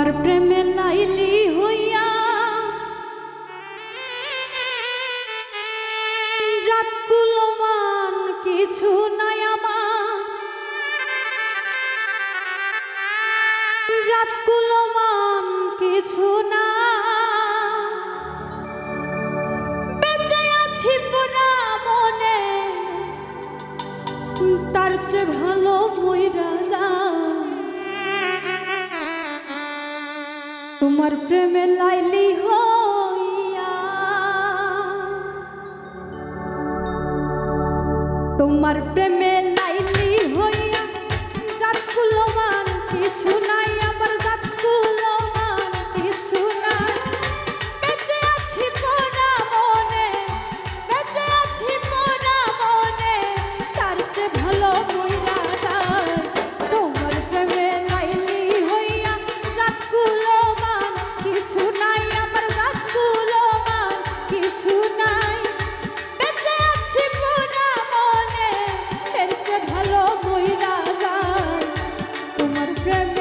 তোমার প্রেমে লাইলি হইয়া। জাতকুলমান কিছু নাই আমার। জাতকুলমান কিছু না তোমার প্রেমে লাইলি হইয়া। তোমার প্রেমে লাইলি হইয়া যার ফুলমান কিছু নাই। Remember